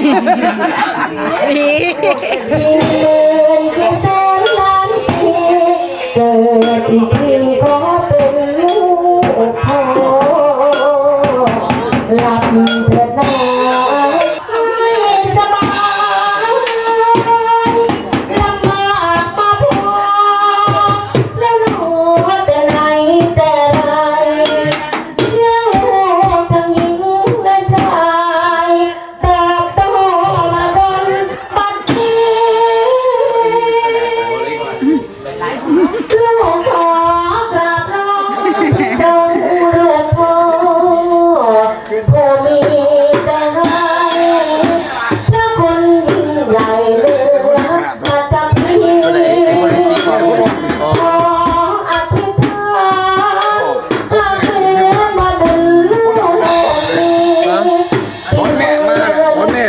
นี่ เกิดอีกที